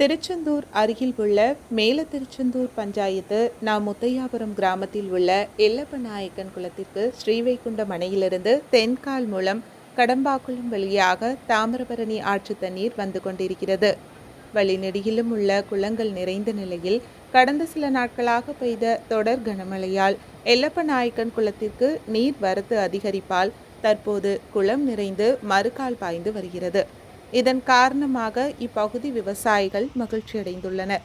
திருச்செந்தூர் அருகில் உள்ள மேல திருச்செந்தூர் பஞ்சாயத்து நா முத்தையாபுரம் கிராமத்தில் உள்ள எல்லப்ப நாயக்கன் குளத்திற்கு ஸ்ரீவைகுண்டம் அணையிலிருந்து தென்கால் மூலம் கடம்பாக்குளம் வழியாக தாமிரபரணி ஆற்று தண்ணீர் வந்து கொண்டிருக்கிறது. வழிநெடுகிலும் உள்ள குளங்கள் நிறைந்த நிலையில் கடந்த சில நாட்களாக பெய்த தொடர் கனமழையால் எல்லப்ப நாயக்கன் குளத்திற்கு நீர் வரத்து அதிகரிப்பால் தற்போது குளம் நிறைந்து மறுகால் பாய்ந்து வருகிறது. இதன் காரணமாக இப்பகுதி விவசாயிகள் மகிழ்ச்சியடைந்துள்ளனர்.